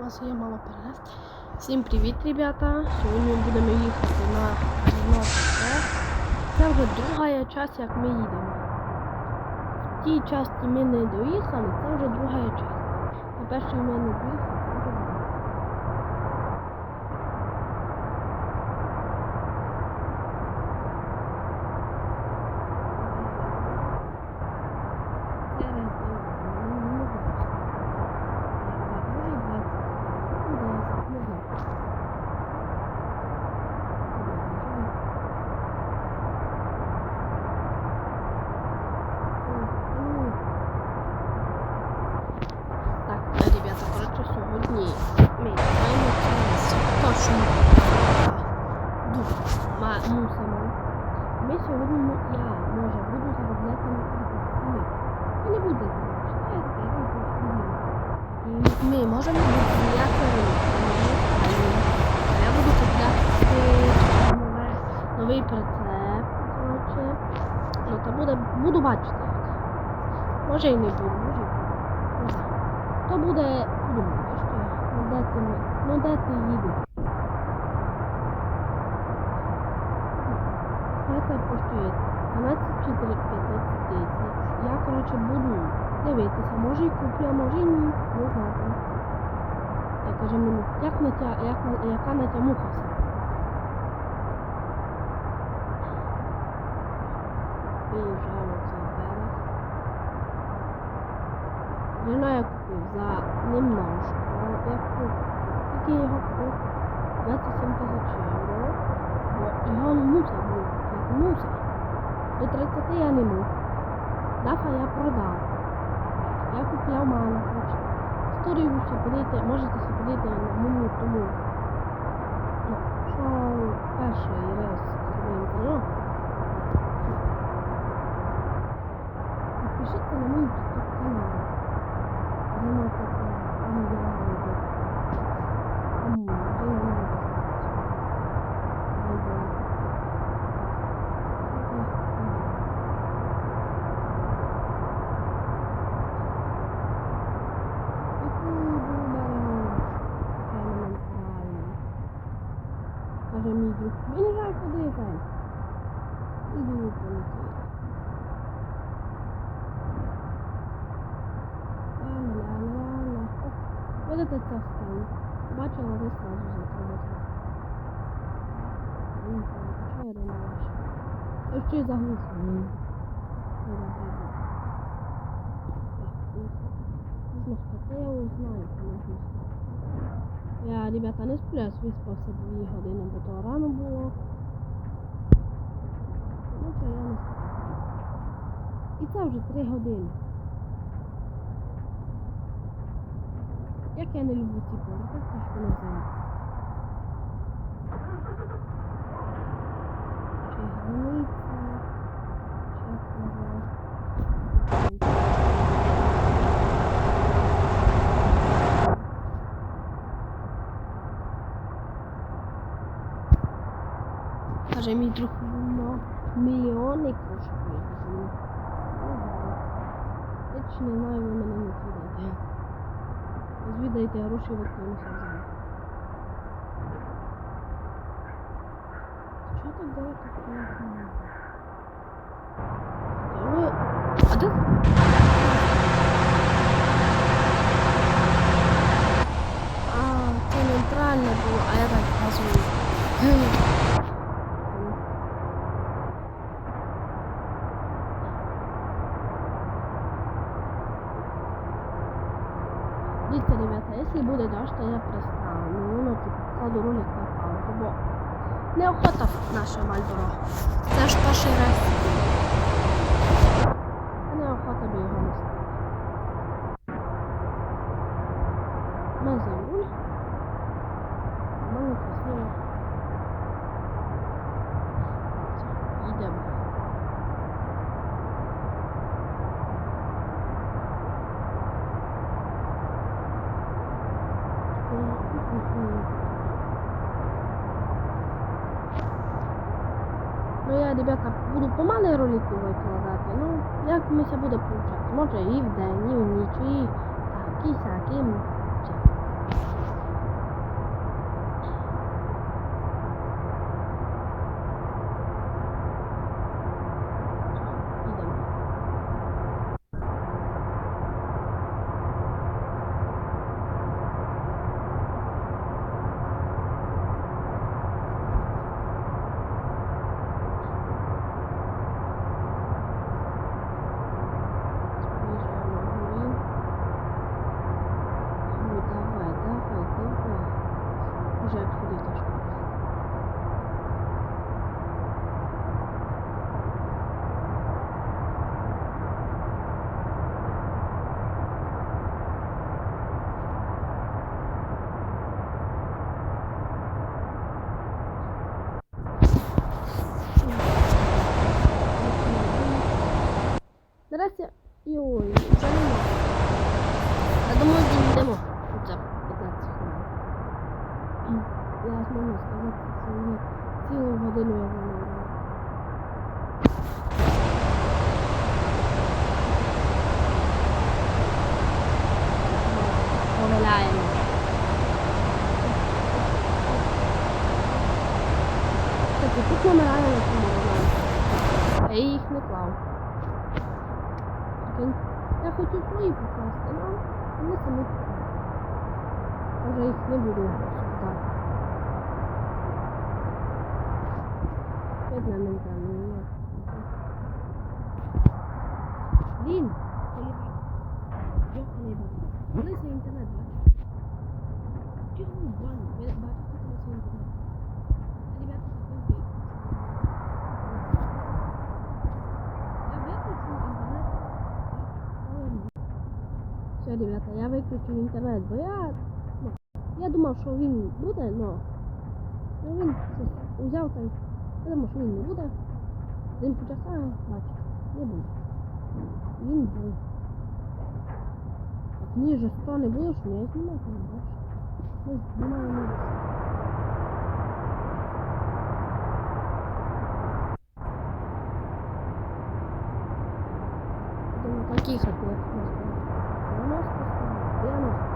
У нас є мало перенести. Всім привіт, ребята! Сьогодні ми будемо їхати на кафе. Це вже друга часть, як ми їдемо. В тій часті ми не доїхали, це вже друга часть. На першій ми не доїхали, це вже друга. Зараз, ну, не знаю. Може, і 20. Ну, 10, не знаю. Так, ребята, коротше, сьогодні ми маємо це точно дуже мусимо. Ми сьогодні, ну, я, може, буду заробляти на кредит. Ви не будете, читаєте, я вам просто І ми можемо купляти Я буду купляти нове, новий прицеп. Коротше. Ну, та буде, буду бачити. Може і не буду, може. То буде, думаю, що ну де ти ну де ти їдеш? Прицеп коштує 12 чи 15 тисяч. Я, коротше, буду дивитися, може і куплю, а може і ні, не знаю. Я кажу мені, як на тя, як яка на тя муха все. Виїжджаємо цей берег. Жена я купив за немножко. Я купив, скільки я його купив? 27 тисяч євро. Його мусив був купити, мусив. До 30 я не мог. Дафа я продав. Я купляв мало коротше. Історію подивити, можете подивити на моєму тому. Ну, що перший раз зробив інтернет. Підпишіться на мій YouTube канал. Рената ТВ. Там я роблю. Там Рената. Каже мій друг, мені жаль куди там. Іду полетіли. Ла-ла-ла-ла-ла. О, Видите ця стала? Бачила, ви сразу затримати. Знаю, чого я не бачу. Ось що я. Не забуду. Так. Можна я ребята, не сплю, я виспався дві години, бо то рано було. Ну, то я не сплю. І це вже три години. Як я не люблю ці пори, так що не знаю. Чи. Каже, мій друг мільйони коштує. Я чи не знаю, мене не звідаєте. Звідайте гроші виконуюся взагалі. Що так далеко стоїть? Ви... А де? А, це нейтральне було, а я так газую. Я пристану. Ну, типу, кладу ролик на палку, бо неохота наша мальдоро. Це ж перший раз. Неохота би його нести. Ми за руль. Нормально, красиво. Все, Їдемо. Ну я, ребята, буду помалий ролики викладати. Ну, як мися буде получати. Може і в день, і в ніч, і так, і сяк, і м- всяк. Зараз я. Йой, це не можна. Я думаю, дійдемо хоча б 15 хвилин. Я зможу сказати, це не цілу годину я номера на цьому я їх не клав. Прикинь, Я хочу свої покласти, але вони самі. Може їх не буду обсуждати. На Олівак. Йоханий. Коли цей інтернет бачиш? Ван? Ви бачите, коли цей інтернет? Все, ребята, я виключу інтернет, бо я. Ну, я думав, що він буде, но. Ну він щось взяв та й. Я думав, що він не буде. Він почався, бачите, не буде. Він був. От мені же 100 не було, що я знімати не бачу. Ми знімаємо. Думаю, каких ответов можно? 90 сказал, 90.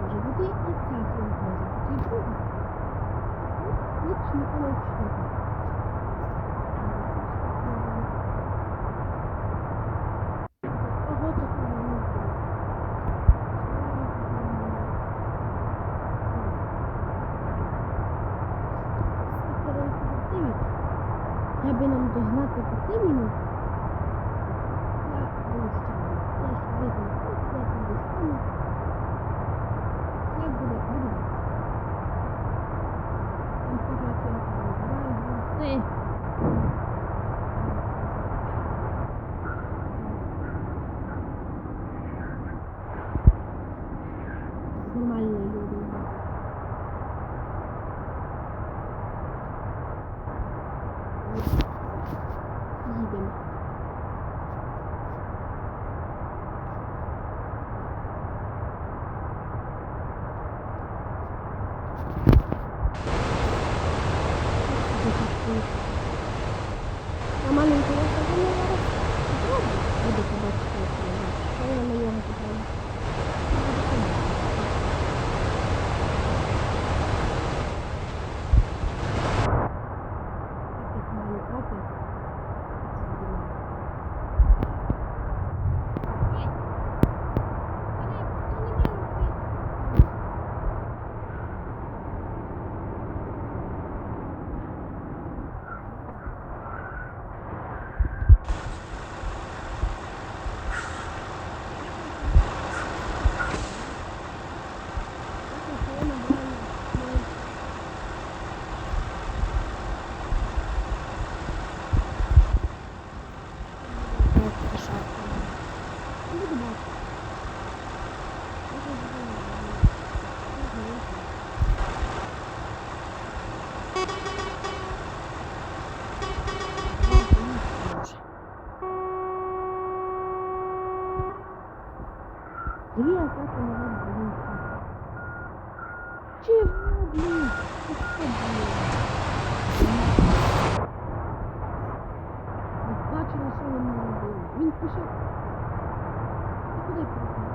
Може бути і ця фільм, може бути і друга. Ну, Ніч не получно. Ого, такого не було. Скільки результативів? Треба нам догнати п'яти минут. Я вилучаю. Я ж візьму тут, я там дістану. Як буде? Буде. Там кажу, як я там вибираю. Все. Нормальні люди. Їдемо. А маленьку я кажу, ну зараз попробуй. Буду побачити, як вона. Що я на нього попробую. Опять маю, опять. Ай. Але хто не має робити? Взяти назад будинку. Чого, блін? Ти що, блін? Ви бачили, що він не робив? Він пішов. Ти куди пішов?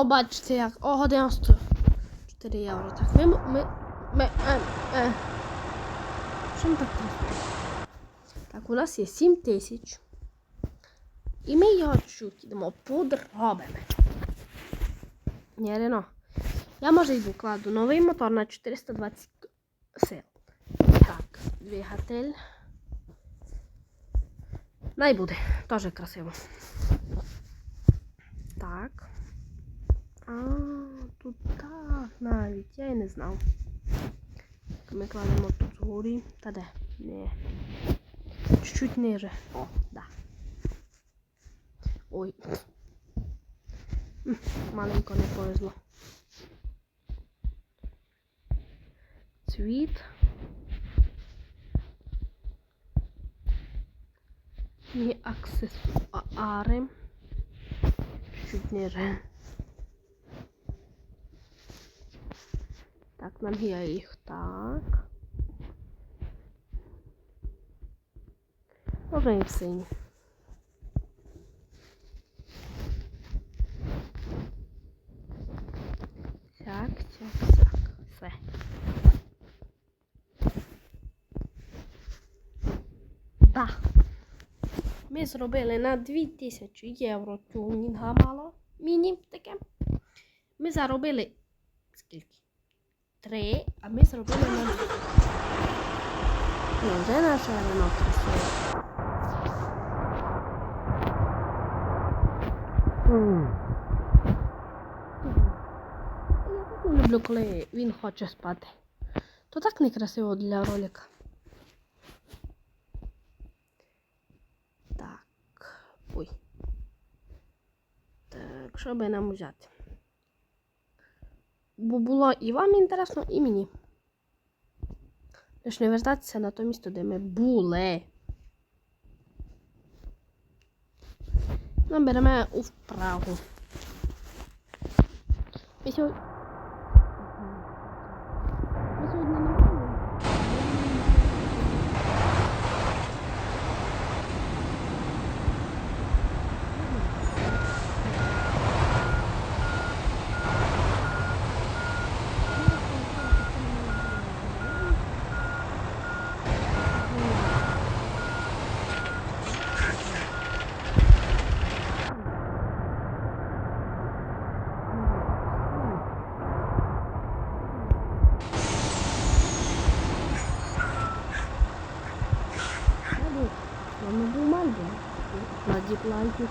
Це було, бачите, як. О, година 4 євро. Так, ми, ми, ми, е, е. Що ми так? Так, у нас є 7 тисяч. І ми його чуть йдемо подробимо. Ні, Рено. Я може йду кладу новий мотор на 420 сил. Так, двигатель. Най буде. Теж красиво. Так. А, тут так навіть. Я і не знав. Ми кладемо тут згорі. Та де? Ні. Чуть-чуть ниже. О, да. Ой. Маленько не повезло. Цвіт. І аксесуари. Чуть ниже. Так, нам я їх так. Може і в сині. Так, так, так. Все. Да. Ми зробили на 2000 євро тюнінга мало. Міні таке. Ми заробили 3, а ми зробили 0. Ну, вже наша ранок красива. Я люблю, коли він хоче спати. То так некрасиво для ролика. Так. Ой. Так, що би нам взяти? Бо було і вам інтересно, і мені. Лиш не вертатися на то місто, де ми були. Наберемо у вправу. Ми сьогодні... Ми сьогодні не були. Я був,